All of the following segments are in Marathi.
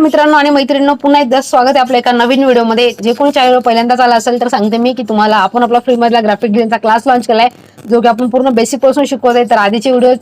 मित्रांनो आणि मैत्रिणींनो पुन्हा एकदा स्वागत आहे आपल्या एका नवीन व्हिडिओमध्ये. जे कोणी चॅनल पहिल्यांदाच आला असेल तर सांगते मी की तुम्हाला आपण आपला फ्रीमधला ग्राफिक डिझाईनचा क्लास लॉन्च केलाय जो की आपण पूर्ण बेसिकपासून शिकवत आहे. तर आधीचे व्हिडिओ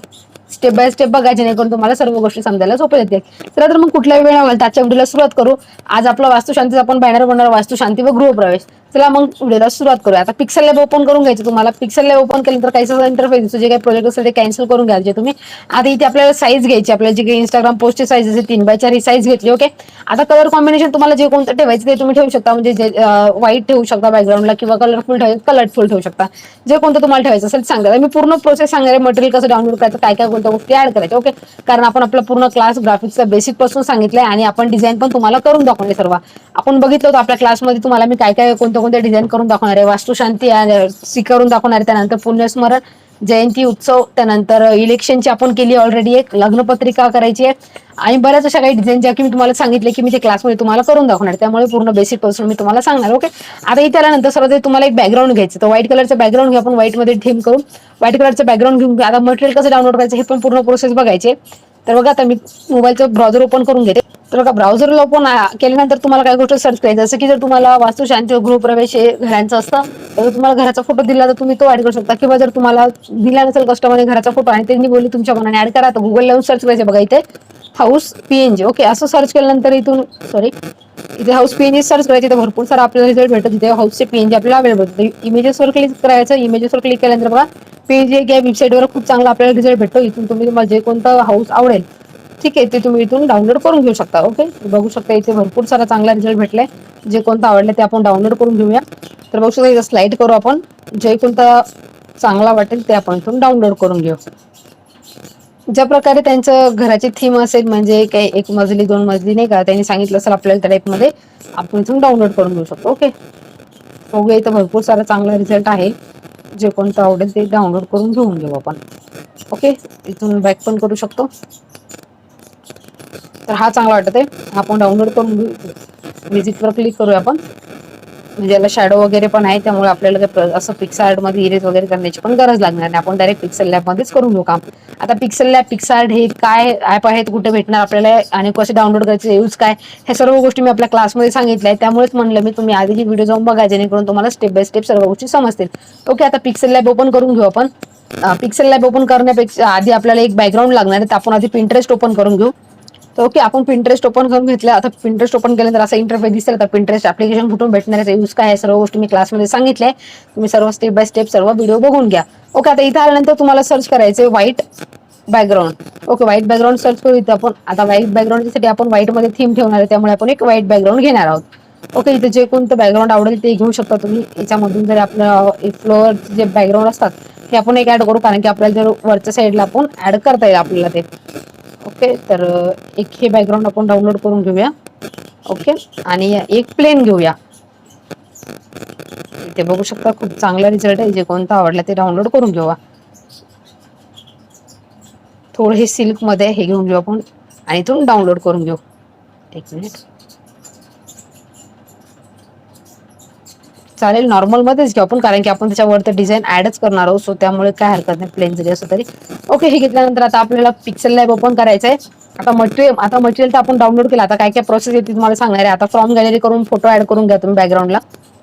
स्टेप बाय स्टेप बघा जेणेकरून तुम्हाला सर्व गोष्टी समजायला सोपे येतील चला तर मग कुठल्याही वेळ लागेल त्याच्या व्हिडिओला सुरुवात करू. आज आपला वास्तुशांतीचा आपण बॅनर बनणार वास्तुशांती व गृहप्रवेश. चला मग व्हिडिओला सुरुवात करूया. आता पिक्सल लॅब ओपन करून घ्यायचं तुम्हाला. पिक्सल लॅब ओपन केल्यानंतर काही इंटरफेस जे काही प्रोजेक्ट असेल ते कॅन्सल करून घ्यायचे तुम्ही. आता इथे आपल्याला साईज घ्यायची आपल्याला जे काही इंस्टाग्राम पोस्टची साईज असेल तीन बाय चार ही साईज घेतली ओके आता कलर कॉम्बिनेशन तुम्हाला जे कोणतं ठेवायचं ते तुम्ही ठेवू शकता. म्हणजे जे व्हाईट ठेवू शकता बॅकग्राऊंडला किंवा कलरफुल ठेवायचं कलरफुल ठेवू शकता. जे कोणतं तुम्हाला ठेवायचं असेल सांगा. मी पूर्ण प्रोसेस सांगणार आहे. मटेरियल कसं डाउनलोड करायचं काय काय कोणत्या गोष्टी ऍड करायच्या ओके कारण आपण आपला पूर्ण क्लास ग्राफिक्सचा बेसिकपासून सांगितलंय आणि आपण डिझाईन पण तुम्हाला करून दाखवले सर्व. आपण बघितलं होतं आपल्या क्लासमध्ये तुम्हाला मी काय काय कोणते कोणत्या डिझाईन करून दाखवणार आहे? वास्तुशांती स्वीकारून दाखवणार आहे त्यानंतर पुण्यस्मरण जयंती उत्सव त्यानंतर इलेक्शनची आपण केली ऑलरेडी एक लग्नपत्रिका करायची आहे. आणि बऱ्याच अशा काही डिझाईन ज्या की मी तुम्हाला सांगितले की मी ते क्लासमध्ये तुम्हाला करून दाखवणार त्यामुळे पूर्ण बेसिकपासून मी तुम्हाला सांगणार ओके आता इथे आल्यानंतर सर्व तुम्हाला एक बॅकग्राऊंड घ्यायचं. तर व्हाईट कलरचं बॅकग्राऊंड घेऊ आपण व्हाईटमध्ये थीम करून व्हाईट कलरचं बॅकग्राऊंड घेऊन आता मटेरियल कसं डाउनलोड करायचं हे पण पूर्ण प्रोसेस बघायचे. तर बघा आता मी मोबाईलचं ब्राउझर ओपन करून घेते. तर बघा ब्राउझर ओपन केल्यानंतर तुम्हाला काय गोष्ट सर्च करायचं जसं की जर तुम्हाला वास्तुशांती गृहप्रवेश हे घरांचं असतं तर तुम्हाला घराचा फोटो दिला तर तुम्ही तो ऍड करू शकता. किंवा जर तुम्हाला दिला नसेल कस्टमरने घराचा फोटो आणि त्यांनी बोलली तुमच्या मनाने ऍड करा तर गुगल लावून सर्च करायचं बघा इथे. हाऊस पीएनजी ओके असं सर्च केल्यानंतर इथून सॉरी इथे हाऊस पीएनजी सर्च करायचे तर भरपूर सारा आपल्याला रिझल्ट भेटत. तिथे हाऊसचे पीएनजी आपल्याला अवेलेबल होते इमेजेसवर क्लिक करायचं इमेजेसवर क्लिक केल्यानंतर बघा पीएनजी या वेबसाईटवर खूप चांगला आपल्याला रिझल्ट भेटतो. इथून तुम्ही तुम्हाला जे कोणतं हाऊस आवडेल ठीक आहे ते तुम्ही इथून डाउनलोड करून घेऊ शकता ओके बघू शकता इथे भरपूर सारा चांगला रिझल्ट भेटलाय. जे कोणतं आवडलं ते आपण डाउनलोड करून घेऊया. तर बघू शकता इथं स्लाइड करू आपण. जे कोणता चांगला वाटेल ते आपण इथून डाउनलोड करून घेऊ. ज्या प्रकारे त्यांचं घराची थीम असेल म्हणजे काही एक मजली दोन मजली नाही का त्यांनी सांगितलं असेल आपल्याला त्या टाईपमध्ये आपण इथून डाउनलोड करून घेऊ शकतो ओके बघूया इथं भरपूर सारा चांगला रिझल्ट आहे. जे कोणतं आवडेल ते डाउनलोड करून घेऊन घेऊ आपण ओके इथून बॅक पण करू शकतो. तर हा चांगला वाटत आहे. आपण डाउनलोड करून घेऊ. क्लिक करूया आपण. म्हणजे याला शॅडो वगैरे पण आहे त्यामुळे आपल्याला ते असं पिक्सा मध्ये इरेज वगैरे करण्याची पण गरज लागणार नाही. आपण डायरेक्ट पिक्सल लॅबमध्येच करून घेऊ काम. आता पिक्सल लॅब पिक्सार्ट हे काय ऍप आहेत कुठे भेटणार आपल्याला आणि कसे डाउनलोड करायचे यूज काय हे सर्व गोष्टी मी आपल्या क्लासमध्ये सांगितल्या आहेत. त्यामुळेच म्हणलं मी तुम्ही आधीची व्हिडिओ जाऊन बघा जेणेकरून तुम्हाला स्टेप बाय स्टेप सर्व गोष्टी समजतील. ओके आता पिक्सल लॅब ओपन करून घेऊ आपण. पिक्सल लॅब ओपन करण्यापेक्षा आधी आपल्याला एक बॅकग्राऊंड लागणार आहे तर आपण आधी पिंटरेस्ट ओपन करून घेऊ. तर ओके आपण पिंटरेस्ट ओपन करून घेतलं आता पिंटरेस्ट ओपन केल्यानंतर असा इंटरफेस दिसेल. तर पिंटरेस्ट ऍप्लिकेशन कुठून भेटणार आहे? यूज काय आहे? सर्व गोष्टी मी क्लासमध्ये सांगितलंय तुम्ही सर्व स्टेप बाय स्टेप सर्व व्हिडिओ बघून घ्या. ओके आता इथं आल्यानंतर तुम्हाला सर्च करायचे white background okay white background search करू इथं आपण. आता व्हाईट बॅकग्राऊंडसाठी आपण व्हाईटमध्ये थीम ठेवणार आहे. त्यामुळे आपण एक व्हाईट बॅकग्राऊंड घेणार आहोत. ओके इथे जे कोणतं बॅकग्राऊंड आवडेल ते घेऊ शकता तुम्ही. याच्यामधून जर आपलं फ्लोअर जे बॅकग्राऊंड असतात ते आपण एक ऍड करू. कारण की आपल्याला जर वरच्या साईडला आपण ऍड करता येईल आपल्याला ते. ओके? तर एक हे बॅकग्राऊंड आपण डाउनलोड करून घेऊया. ओके? आणि एक प्लेन घेऊया. इथे बघू शकता खूप चांगला रिझल्ट आहे. जे कोणता आवडला ते डाउनलोड करून घेऊया. थोडं हे सिल्कमध्ये हे घेऊन घेऊ आपण. आणि इथून डाउनलोड करून घेऊ. एक मिनिट चालेल नॉर्मल मध्येच घेऊ आपण कारण की आपण त्याच्यावर तर डिझाईन ऍडच करणार आहोत सो त्यामुळे काय हरकत नाही प्लेन जरी असं तरी. ओके हे घेतल्यानंतर आता आपल्याला पिक्सल लॅब ओपन करायचं आहे आता मटेरियल आता मटेरियल तर आपण डाउनलोड केलं आता काय काय प्रोसेस येते तुम्हाला सांगणार आहे. आता फ्रॉम गॅलरी करून फोटो ऍड करून घ्या तुम्ही बॅकग्राऊंडला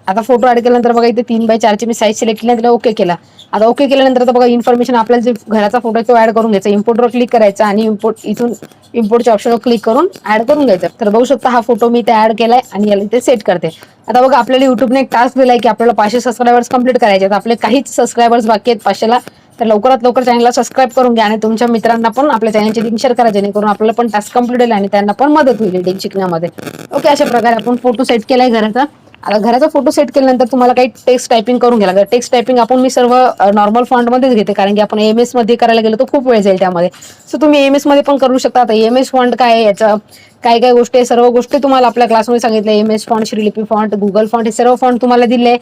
आता फोटो ऍड केल्यानंतर बघा इथे तीन बाय चारची मी साईज सिलेक्ट केली ओके केला. आता ओके केल्यानंतर आता बघा इन्फॉर्मेशन आपल्याला जे घराचा फोटो तो ऍड करून घ्यायचा. इम्पोर्टवर क्लिक करायचा आणि इम्पोर्ट इथून इम्पोर्टच्या ऑप्शनवर क्लिक करून ऍड करून घ्यायचं. तर बघू शकता हा फोटो मी इथे ऍड केलाय आणि याला इथे सेट करते. आता बघा आपल्याला युट्यूबने एक टास्क दिलाय की आपल्याला पाचशे सबस्क्रायबर्स कंप्लीट करायचे आहेत. आपले काहीच सबस्क्रायबर्स बाकी आहेत पाचशेला. तर लवकरात लवकर चॅनलला सबस्क्राईब करून घ्या आणि तुमच्या मित्रांना पण आपल्या चॅनलची लिंक शेअर करा जेणेकरून आपल्याला पण टास्क कंप्लीट होईल आणि त्यांना पण मदत होईल एडिटिंग शिकण्यामध्ये. ओके अशा प्रकारे आपण फोटो सेट केलाय घराचा. आता घराचा फोटो सेट केल्यानंतर तुम्हाला काही टेक्स्ट टायपिंग करून घ्यायला लागेल. टेक्स्ट टायपिंग आपण मी सर्व नॉर्मल फॉन्ट मध्येच घेते कारण की आपण एम एसमध्ये करायला गेलो तर खूप वेळ जाईल त्यामध्ये. सो तुम्ही एम एसमध्ये पण करू शकता. आता एम एस फॉन्ट काय याचा? काय काय गोष्टी आहे, सर्व गोष्टी तुम्हाला आपल्या क्लासमध्ये सांगितलं M S font Shrilipi font Google font हे सर्व फॉन्ट तुम्हाला दिले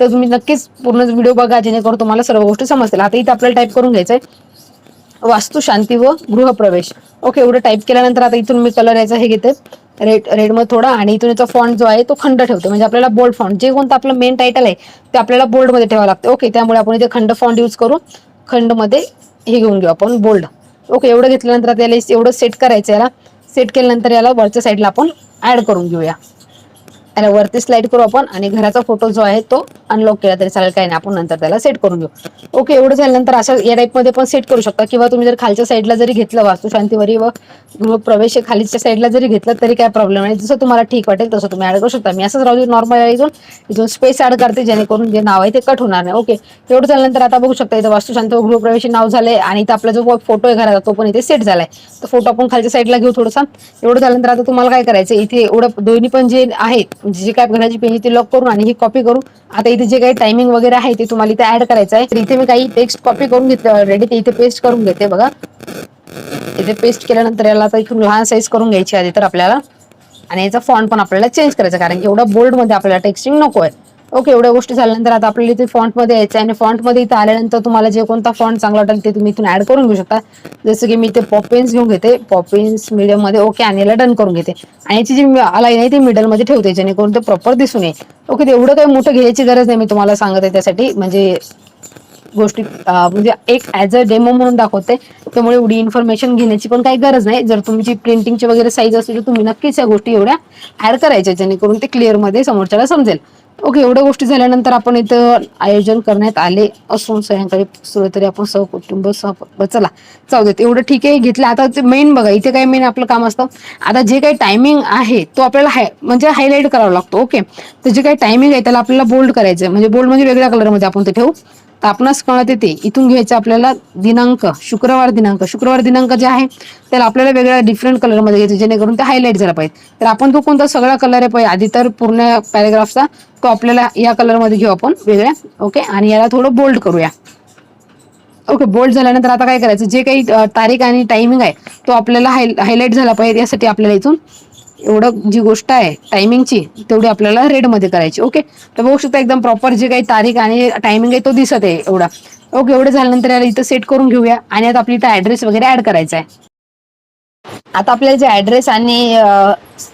तर तुम्ही नक्कीच पूर्ण व्हिडिओ बघा जेणेकरून तुम्हाला सर्व गोष्टी समजतील. आता इथे आपल्याला टाईप करून घ्यायचं आहे वास्तू शांती व गृहप्रवेश. ओके एवढं टाईप केल्यानंतर आता इथून मी कलर याचा हे घेते. रेड रेडमध्ये थोडा आणि इथून याचा फॉन्ट जो आहे तो खंड ठेवते. म्हणजे आपल्याला बोल्ड फॉन्ट जे कोणतं आपलं मेन टायटल आहे ते आपल्याला बोल्डमध्ये ठेवावं लागतं. ओके त्यामुळे आपण इथे खंड फॉन्ट यूज करू खंडमध्ये हे घेऊन घेऊ आपण बोल्ड ओके एवढं घेतल्यानंतर त्याला एवढं सेट करायचं याला. सेट केल्यानंतर याला वरच्या साईडला आपण ऍड करून घेऊया. आणि वरती स्लाइड करू आपण आणि घराचा फोटो जो आहे तो अनलॉक केला तरी चालेल. काही नाही आपण नंतर त्याला सेट करून घेऊ. ओके एवढं झाल्यानंतर असं या टाईपमध्ये पण सेट करू शकता. किंवा तुम्ही जर खालच्या साईडला जरी घेतलं वास्तुशांतीवरी व गृहप्रवेश खालीच्या साईडला जरी घेतलं तरी काय प्रॉब्लेम नाही. जसं तुम्हाला ठीक वाटेल तसं तुम्ही ॲड करू शकता. मी असंच राहू नॉर्मल इथून. इथून स्पेस ॲड करते जेणेकरून जे नाव आहे ते कट होणार नाही. ओके एवढं झाल्यानंतर आता बघू शकता इथं वास्तुशांत व गृहप्रवेश नाव झालंय आणि इथं आपला जो फोटो आहे घराचा तो पण इथे सेट झालाय. तर फोटो आपण खालच्या साईडला घेऊ थोडंसं. एवढं झाल्यानंतर आता तुम्हाला काय करायचं इथे एवढं दोन्ही पण जे आहेत जी काय घराची पेज ती लॉक करून आणि ही कॉपी करू आता इथे जे काही टायमिंग वगैरे आहे ते तुम्हाला इथे ऍड करायचं आहे. तर इथे मी काही टेक्स्ट कॉपी करून घेतलं ऑलरेडी ते इथे पेस्ट करून घेते बघा. इथे पेस्ट केल्यानंतर याला आता इथून लहान साईज करून घ्यायची आधी तर आपल्याला. आणि याचा फॉन्ट पण आपल्याला चेंज करायचा कारण एवढा बोल्डमध्ये आपल्याला टेक्स्टिंग नको आहे. ओके एवढ्या गोष्टी झाल्यानंतर आता आपल्याला इथे फॉन्टमध्ये यायचं आहे. आणि फॉन्टमध्ये इथे आल्यानंतर तुम्हाला जे कोणता फॉन्ट चांगला वाटेल ते तुम्ही इथून ऍड करून घेऊ शकता. जसं की मी इथे पॉपिन्स घेऊन घेते. पॉपिन्स मीडियममध्ये ओके आणि याला डन करून घेते. आणि याची जी लाईन आहे ती मिडलमध्ये ठेवते जेणेकरून ते प्रॉपर दिसून येईल. ओके ते एवढं काही मोठं घ्यायची गरज नाही मी तुम्हाला सांगत आहे त्यासाठी. म्हणजे गोष्टी म्हणजे एक ऍज अ डेमो म्हणून दाखवते. त्यामुळे एवढी इन्फॉर्मेशन घेण्याची पण काही गरज नाही. जर तुमची प्रिंटिंगची वगैरे साईज असेल तर तुम्ही नक्कीच या गोष्टी एवढ्या ऍड करायच्या जेणेकरून ते क्लिअरमध्ये समोरच्याला समजेल. ओके एवढ्या गोष्टी झाल्यानंतर आपण इथं आयोजन करण्यात आले असून सायंकाळी सुरू तरी आपण सहकुटुंब सह चला जाऊ देत. एवढं ठीक आहे घेतलं. आता मेन बघा इथे काय मेन आपलं काम असतं? आता जे काही टायमिंग आहे तो आपल्याला हाय म्हणजे हायलाईट करावा लागतो ओके तर जे काही टायमिंग आहे त्याला आपल्याला बोल्ड करायचं आहे म्हणजे बोल्ड म्हणजे वेगळ्या कलरमध्ये आपण ते ठेवू. तर आपणास कळत येते. इथून घ्यायचं आपल्याला दिनांक शुक्रवार दिनांक. शुक्रवार दिनांक जे आहे त्याला आपल्याला वेगळ्या डिफरंट कलरमध्ये घ्यायचं जेणेकरून ते हायलाईट झाला पाहिजे. तर आपण तो कोणता सगळा कलर आहे पाहिजे आधी तर पूर्ण पॅरेग्राफचा तो आपल्याला या कलरमध्ये घेऊ आपण वेगळ्या ओके आणि याला थोडं बोल्ड करूया. ओके बोल्ड झाल्यानंतर आता काय करायचं? जे काही तारीख आणि टायमिंग आहे तो आपल्याला हाय हायलाईट झाला पाहिजे यासाठी आपल्याला इथून एवढं जी गोष्ट आहे टायमिंगची तेवढी आपल्याला रेडमध्ये करायची. ओके तर बघू शकता एकदम प्रॉपर जे काही तारीख आणि टायमिंग आहे तो दिसत आहे एवढा. ओके एवढं झाल्यानंतर याला इथं सेट करून घेऊया आणि आता आपली इथं ऍड्रेस वगैरे ऍड करायचा आहे. आता आपल्याला जे ऍड्रेस आणि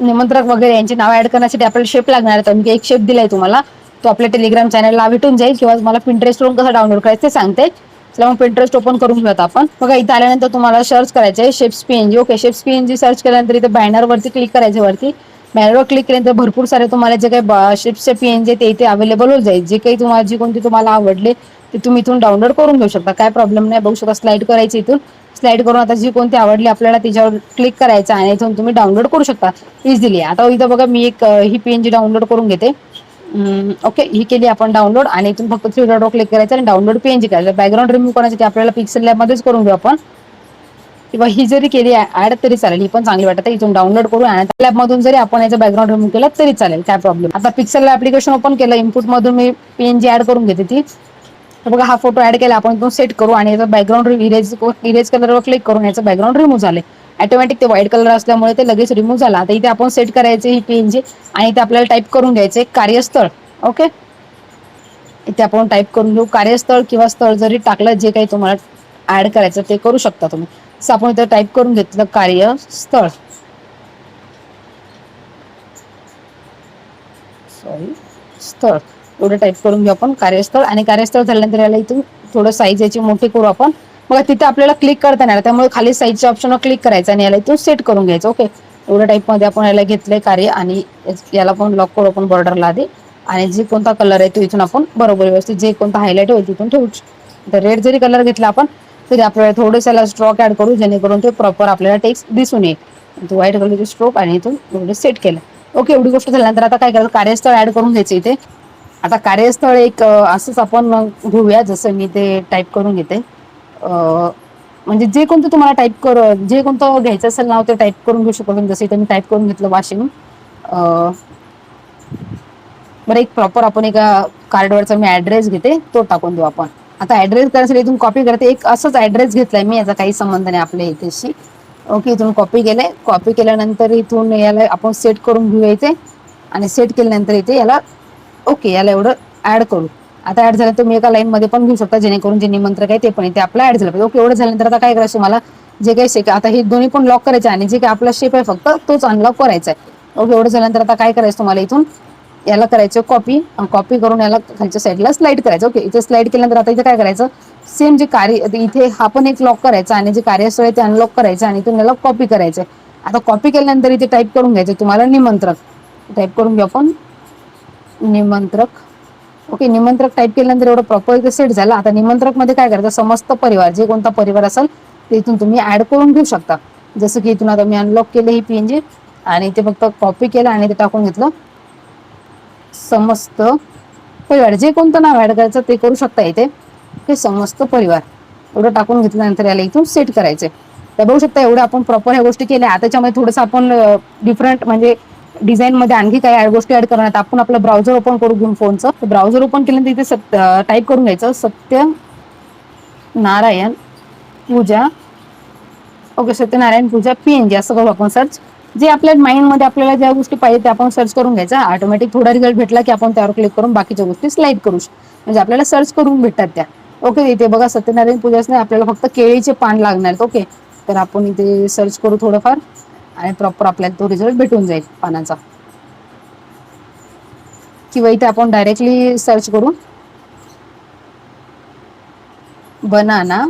निमंत्रक वगैरे यांचे नाव ऍड करण्यासाठी आपल्याला शेप लागणार आहे मी एक शेप दिलाय तुम्हाला. तो आपल्या टेलिग्राम चॅनलला भेटून जाईल किंवा तुम्हाला पिंटरेस्टवरून कसं डाउनलोड करायचं ते सांगते. चला मग पिंटरेस्ट ओपन करून घेऊयात आपण. बघा इथे आल्यानंतर तुम्हाला सर्च करायचं आहे shapes PNG okay shapes PNG search केल्यानंतर इथे बॅनर वरती क्लिक करायचे वरती. बॅनरवर क्लिक केल्यानंतर भरपूर सारे तुम्हाला जे काही शेप्सचे पीएनजी ते इथे अवेलेबल होत जाईल. जे काही तुम्हाला जी कोणती तुम्हाला आवडले ते तुम्ही इथून डाउनलोड करून घेऊ शकता. काय प्रॉब्लेम नाही. बघू शकता स्लाइड करायची इथून. स्लाइड करून आता जी कोणती आवडली आपल्याला त्याच्यावर क्लिक करायचं आणि इथून तुम्ही डाउनलोड करू शकता. इझिली आता इथं बघा मी एक ही पीएनजी डाउनलोड करून घेते. ओके ही केली आपण डाउनलोड आणि इथून फक्त थ्री डॉट क्लिक करायचं आणि डाउनलोड पीएनजी करायचं. बॅकग्राऊंड रिमूव्ह करण्यासाठी आपल्याला पिक्सल लॅबमध्येच करून घेऊ आपण. किंवा ही जरी केली ऍड तरी चालेल ही पण चांगली वाटत. इथून डाउनलोड करू आणि त्या मधून जरी आपण याचं बॅकग्राऊंड रिमूव्ह केलं तरी चालेल काय प्रॉब्लेम आता पिक्सल ऍप्लिकेशन ओपन केलं इनपुट मधून मी पीएनजी ऍड करून घेते ती. बघा हा फोटो ऍड केला आपण तो सेट करू आणि याचा बॅकग्राऊंड इरेज इरेज कलरवर क्लिक करून याचं बॅकग्राऊंड रिमूव्ह झाले ऑटोमॅटिक ते व्हाईट कलर असल्यामुळे ते लगेच रिमूव्ह झाला. आता इथे आपण सेट करायचे ही जी आणि इथे आपल्याला टाईप करून घ्यायचे कार्यस्थळ. ओके इथे आपण टाईप करून घेऊ. कार्यस्थळ किंवा स्थळ जरी टाकलं जे काही तुम्हाला ऍड करायचं ते करू शकता तुम्ही. जसं आपण इथे टाईप करून घेतलं कार्यस्थळ. सॉरी स्थळ. एवढं टाईप करून घेऊ आपण कार्यस्थळ. आणि कार्यस्थळ झाल्यानंतर याला इथून थोडं साईज याची मोठी करू आपण. मग तिथे आपल्याला क्लिक करता येणार त्यामुळे खाली साईजच्या ऑप्शनवर क्लिक करायचं आणि याला इथून सेट करून घ्यायचं. ओके एवढ्या टाईपमध्ये आपण याला घेतलंय कार्य आणि याला पण लॉक करू आपण बॉर्डरला आधी. आणि जे कोणता कलर आहे तो इथून आपण बरोबर व्यवस्थित जे कोणता हायलाईट होईल तिथून ठेवू. तर रेड जरी कलर घेतला आपण तरी आपल्याला थोडंसं याला स्ट्रॉक ॲड करू जेणेकरून ते प्रॉपर आपल्याला टेक्स्ट दिसून येईल. तो व्हाईट कलरचे स्ट्रोक आणि इथून एवढं सेट केलं. ओके एवढी गोष्ट झाल्यानंतर आता काय करायचं? कार्यस्थळ ॲड करून घ्यायचं इथे. आता कार्यस्थळ एक असंच आपण घेऊया. जसं मी ते टाईप करून घेते. म्हणजे जे कोणतं तुम्हाला टाईप कर जे कोणतं घ्यायचं असेल नाव ते टाईप करून घेऊ शकतो जसं इथे मी टाईप करून घेतलं वाशिम बरं एक प्रॉपर आपण एका कार्डवरचा मी ऍड्रेस घेते तो टाकून देऊ आपण. आता ऍड्रेस करण्यासाठी इथून कॉपी करते एक असंच ऍड्रेस घेतलाय मी याचा काही संबंध नाही आपल्या इथेशी. ओके इथून कॉपी केलंय. कॉपी केल्यानंतर इथून याला आपण सेट करून घेऊ इथे आणि सेट केल्यानंतर इथे याला ओके याला एवढं ऍड करू. आता ऍड झालं तुम्ही एका लाईन मध्ये पण घेऊ शकता जेणेकरून जे निमंत्रक आहे ते पण ते आपलं ऍड झालं पाहिजे. ओके एवढं झाल्यानंतर आता काय करायचं मला जे काही शेक आता हे दोन्ही पण लॉक करायचे आणि जे काही आपला शेप आहे फक्त तोच अनलॉक करायचा आहे. ओके एवढं झाल्यानंतर आता काय करायचं तुम्हाला इथून? याला करायचं कॉपी कॉपी करून याला खालच्या साईडला स्लाइड करायचं. ओके इथे स्लाइड केल्यानंतर आता इथे काय करायचं? सेम जे कार्य इथे हा पण एक लॉक करायचा आणि जे कार्यस्थळ आहे ते अनलॉक करायचं आणि इथून याला कॉपी करायचं आता कॉपी केल्यानंतर इथे टाईप करून घ्यायचं तुम्हाला निमंत्रक. टाईप करून घेऊ आपण. निमंत्रक. ओके निमंत्रक टाईप केल्यानंतर एवढं प्रॉपर सेट झाला. आता निमंत्रकमध्ये काय करायचं? समस्त परिवार जे कोणता परिवार असेल ते इथून तुम्ही ऍड करून घेऊ शकता. जसं की इथून आता मी अनलॉक केलं ही पीएनजी आणि ते फक्त कॉपी केलं आणि ते टाकून घेतलं. समस्त परिवार जे कोणतं नाव ऍड करायचं ते करू शकता इथे. हे समस्त परिवार. एवढं टाकून घेतल्यानंतर याला इथून सेट करायचे तर बघू शकता एवढं आपण प्रॉपर ह्या गोष्टी केल्या. त्याच्यामध्ये थोडंसं आपण डिफरंट म्हणजे डिझाईन मध्ये आणखी काही गोष्टी ऍड करण्यात आपण आपलं ब्राउझर ओपन करू घेऊन फोनचं. ब्राउझर ओपन केल्यानंतर इथे टाईप करून घ्यायचं. सत्य नारायण पूजा. ओके सत्यनारायण पूजा पीएनजी असं करू आपण सर्च जे आपल्या माइंडमध्ये आपल्याला ज्या गोष्टी पाहिजे त्या आपण सर्च करून घ्यायचा. ऑटोमॅटिक थोडा रिझल्ट भेटला की आपण त्यावर क्लिक करून बाकीच्या गोष्टी स्लाईड करू म्हणजे आपल्याला सर्च करून भेटतात त्या. ओके इथे बघा सत्यनारायण पूजाच नाही आपल्याला फक्त केळीचे पान लागणार आहेत. ओके. तर आपण इथे सर्च करू थोडंफार. आणि प्रॉपर आपल्याला तो रिझल्ट भेटून जाईल पानांचा. किंवा इथे आपण डायरेक्टली सर्च करू banana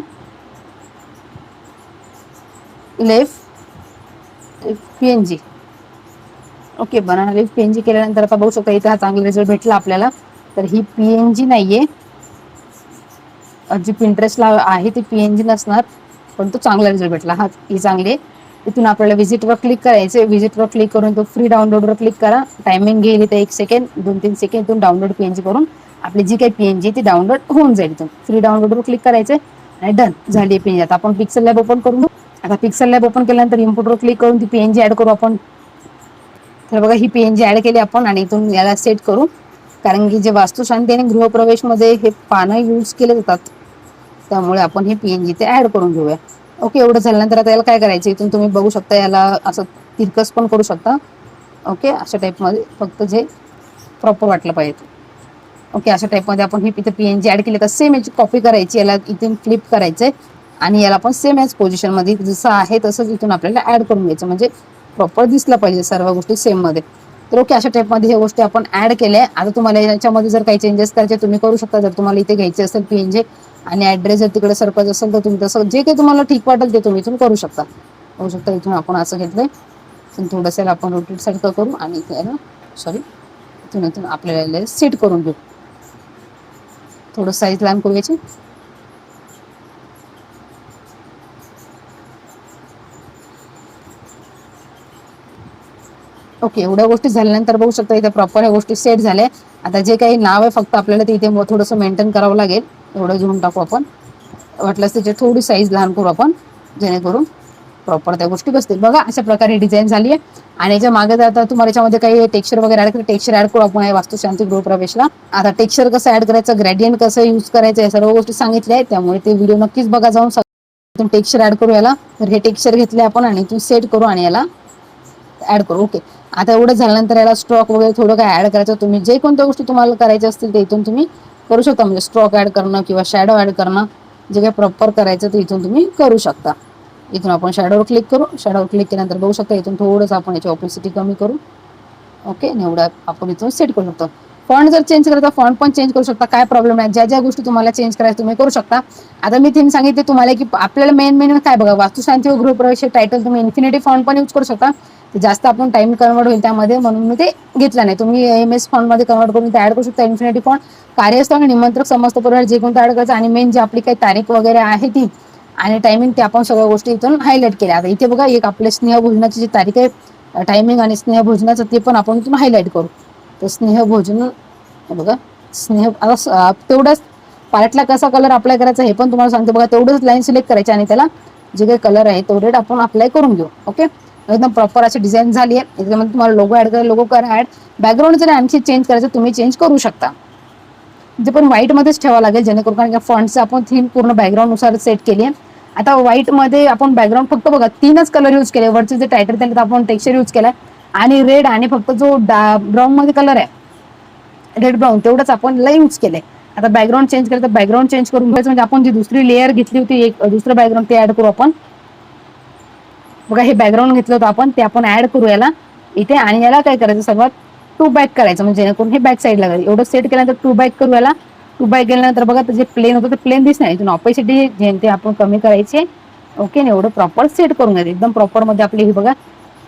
leaf PNG okay banana leaf PNG केल्यानंतर आता बघू शकता इथे हा चांगला रिझल्ट भेटला आपल्याला. तर ही पीएनजी नाहीये. जी पिंटरेस्टला आहे ती पीएनजी नसणार पण तो चांगला रिझल्ट भेटला. हा ही चांगली आहे. इथून आपल्याला व्हिजिटवर क्लिक करायचे व्हिजिटवर क्लिक करून तो फ्री डाउनलोडवर क्लिक करा. टायमिंग घेईल इथे एक सेकंड दोन तीन सेकंड इथून डाउनलोड पीएनजी करून आपली जी काही पीएनजी ती डाउनलोड होऊन जाईल इथून. फ्री डाउनलोडवर क्लिक करायचे आणि डन झाली पीएनजी आता आपण पिक्सल लॅब ओपन करून आता पिक्सल लॅब ओपन केल्यानंतर इम्पोर्टवर क्लिक करून ती पीएनजी ऍड करू आपण. तर बघा ही पीएनजी ऍड केली आपण आणि इथून याला सेट करू. कारण की जे वास्तुशांती आणि गृहप्रवेशमध्ये हे पानं यूज केले जातात. त्यामुळे आपण हे पीएनजी ते ऍड करून घेऊया. ओके एवढं झाल्यानंतर आता याला काय करायचं? इथून तुम्ही बघू शकता याला असं तिरकस पण करू शकता. ओके अशा टाईपमध्ये फक्त जे प्रॉपर वाटलं पाहिजे. ओके अशा टाईपमध्ये आपण ही इथे पी एन जी ॲड केली तर सेम याची कॉपी करायची याला इथून फ्लिप करायचं आणि याला पण सेम याच पोझिशनमध्ये जसं आहे तसंच इथून आपल्याला ॲड करून घ्यायचं. म्हणजे प्रॉपर दिसलं पाहिजे सर्व गोष्टी सेममध्ये तर ओके अशा टाईपमध्ये ह्या गोष्टी आपण ॲड केल्या. आता तुम्हाला याच्यामध्ये जर काही चेंजेस करायचे तुम्ही करू शकता. जर तुम्हाला इथे घ्यायचे असेल पी एन जे आणि ॲड्रेस जर तिकडे सरपंच असेल तर तुम्ही तसं जे काही तुम्हाला ठीक वाटेल ते तुम्ही इथून करू शकता. करू शकता. इथून आपण असं घेतलंय. इथून थोडंसं आपण रोटेट सारखं करू आणि सॉरी इथून इथून आपल्याला सेट करून घेऊ. थोडं साईज लहान करू याची ओके एवढ्या गोष्टी झाल्यानंतर बघू शकता इथे प्रॉपर ह्या गोष्टी सेट झाल्या. आता जे काही नाव आहे फक्त आपल्याला ते इथे थोडंसं मेंटेन करावं लागेल. एवढं घेऊन टाकू आपण. वाटल्यास त्याची थोडी साईज लहान करू आपण जेणेकरून प्रॉपर त्या गोष्टी बसतील. बघा अशा प्रकारे डिझाईन झाली आहे. आणि याच्या मागे आता तुम्हाला याच्यामध्ये काही टेक्स्चर वगैरे ऍड टेक्स्चर ऍड करू आपण वास्तुशांती गृहप्रवेशला आता टेक्स्चर कसं ऍड करायचं ग्रेडियंट कसं यूज करायचं या सर्व गोष्टी सांगितल्या आहेत. त्यामुळे ते व्हिडिओ नक्कीच बघा जाऊन टेक्स्चर ऍड करू याला. तर हे टेक्स्चर घेतले आपण आणि तू सेट करू आणि याला ऍड करू. ओके आता एवढं झाल्यानंतर याला स्ट्रॉक वगैरे थोडं काय ऍड करायचं तुम्ही जे कोणत्या गोष्टी तुम्हाला करायच्या असतील ते इथून तुम्ही करू शकता. म्हणजे स्ट्रॉक ऍड करणं किंवा शॅडो ऍड करणं जे काही प्रॉपर करायचं ते इथून तुम्ही करू शकता. इथून आपण शॅडोवर क्लिक करू. शॅडोवर क्लिक केल्यानंतर बघू शकता इथून थोडंसं आपण याची ऑपिसिटी कमी करू. ओके आणि एवढं आपण इथून सेट करू शकतो. फॉन्ट जर चेंज करायचा फॉन्ट पण चेंज करू शकता. काय प्रॉब्लेम आहे ज्या ज्या गोष्टी तुम्हाला चेंज करायचं तुम्ही करू शकता. आता मी तीन सांगितले तुम्हाला की आपल्याला मेन मेन काय बघा वास्तुशांती व गृहप्रवेश टायटल तुम्ही इन्फिनिटी फॉन्ट पण यूज करू शकता. जास्त आपण टाइम कन्वर्ट होईल त्यामध्ये म्हणून मी ते घेतलं नाही. तुम्ही एम एसमध्ये कन्वर्ट करून ते ऍड करू शकता. इन्फिनिटी फॉन्ट कार्यस्थळ आणि निमंत्रक समस्त परिवार जे कोणतं ऍड करायचं आणि मेन जी आपली काही तारीख वगैरे आहे ती आणि टायमिंग ते आपण सगळ्या गोष्टी इथून हायलाईट केल्या. आता इथे बघा एक आपल्या स्नेहभोजनाची जी तारीख आहे टायमिंग आणि स्नेहभोजनाचं ते पण आपण इथून हायलाईट करू. तर स्नेहभोजन बघा स्नेह आता तेवढंच पार्टला कसा कलर अप्लाय करायचा हे पण तुम्हाला सांगते. बघा तेवढंच लाईन सिलेक्ट करायची आणि त्याला जे काही कलर आहे तेवढे आपण अप्लाय करून घेऊ. ओके एकदम प्रॉपर अशी डिझाईन झाली आहे. याच्यामध्ये तुम्हाला लोगो ऍड करा लोगो करा ऍड बॅकग्राऊंड जर आणखी चेंज करायचं तुम्ही चेंज करू शकता. जे पण व्हाईटमध्येच मध्येच ठेवावं लागेल जेणेकरून कारण फॉन्टचं आपण थीम पूर्ण बॅकग्राऊंडनुसार सेट केली आहे. आता व्हाईटमध्ये मध्ये आपण बॅकग्राऊंड फक्त बघा तीनच कलर यूज केले. वरचे जे टायटल त्याला आपण टेक्स्चर यूज केला आणि रेड आणि फक्त जो ब्राऊन मध्ये कलर आहे. रेड ब्राऊन तेवढंच आपण लय यूज केले आता बॅकग्राऊंड चेंज केलं तर बॅकग्राऊंड चेंज करून घ्यायचं. म्हणजे आपण जी दुसरी लेअर घेतली होती एक दुसरं बॅकग्राऊंड ते ऍड करू आपण. बघा हे बॅकग्राऊंड घेतलं होतं आपण ते आपण ऍड करू याला. इथे आणि याला काय करायचं सर्वात? टू बॅक करायचं म्हणजे जेणेकरून हे बॅक साईडला करायचं एवढं सेट केल्यानंतर टू बॅक करू याला. टू बॅक गेल्यानंतर बघा ते जे प्लेन होतं ते प्लेन दिसणार इथून ऑपॉसिटी जे ते आपण कमी करायचे. ओके आणि एवढं प्रॉपर सेट करून घ्यायचं. एकदम प्रॉपरमध्ये आपली बघा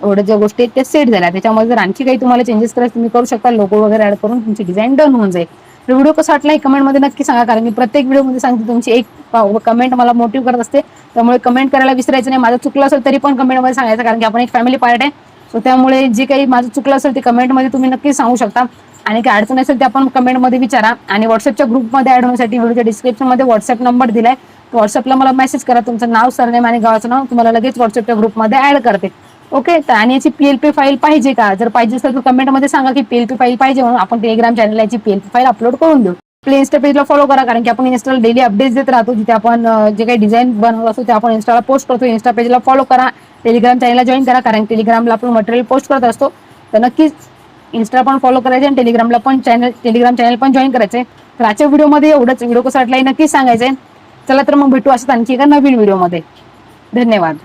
एवढ्या ज्या गोष्टी आहेत त्या सेट झाल्या. त्याच्यामध्ये जर आणखी काही तुम्हाला चेंजेस करायचे तुम्ही करू शकता. लोगो वगैरे ऍड करून तुमची डिझाईन डन होऊन जाईल. व्हिडिओ कसा वाटला कमेंटमध्ये नक्की सांगा. कारण मी प्रत्येक व्हिडिओमध्ये सांगते तुमची एक कमेंट मला मोटिव्ह करत असते. त्यामुळे कमेंट करायला विसरायचं नाही. माझं चुकलं असेल तरी पण कमेंटमध्ये सांगायचं कारण की आपण एक फॅमिली पार्ट आहे. सो त्यामुळे जे काही माझं चुकलं असेल ते कमेंटमध्ये तुम्ही नक्की सांगू शकता. आणि काही अडचण असेल ते आपण कमेंटमध्ये विचारा. आणि व्हॉट्सअपच्या ग्रुपमध्ये ऍड होण्यासाठी व्हिडिओच्या डिस्क्रिप्शनमध्ये व्हॉट्सअप नंबर दिलाय. व्हॉट्सअपला मला मेसेज करा. तुमचं नाव सरनेम आणि गावाचं नाव तुम्हाला लगेच व्हॉट्सअपच्या ग्रुपमध्ये ऍड करते. ओके तर आणि याची पीएलपी फाईल पाहिजे का? जर पाहिजे असेल तर कमेंटमध्ये सांगा की पीएलपी फाईल पाहिजे म्हणून. आपण टेलिग्राम चॅनल याची पीएलपी फाईल अपलोड करून देऊ. प्ले इन्स्टा पेजला फॉलो करा कारण की आपण इन्स्टाला डेली अपडेट्स देत राहतो. जिथे आपण जे काही डिझाईन बनवत असतो ते आपण इन्स्टाला पोस्ट करतो. इन्स्टा पेजला फॉलो करा. टेलिग्राम चॅनलला जॉईन करा कारण टेलिग्रामला आपण मटेरियल पोस्ट करत असतो. तर नक्कीच इन्स्टा पण फॉलो करायचे आणि टेलिग्रामला पण चॅनल टेलिग्राम चॅनल पण जॉईन करायचे. तर आजच्या व्हिडिओमध्ये एवढंच. व्हिडिओ कसा वाटला हे नक्कीच सांगायचं चला तर मग भेटू असं आणखी एका नवीन व्हिडिओमध्ये धन्यवाद.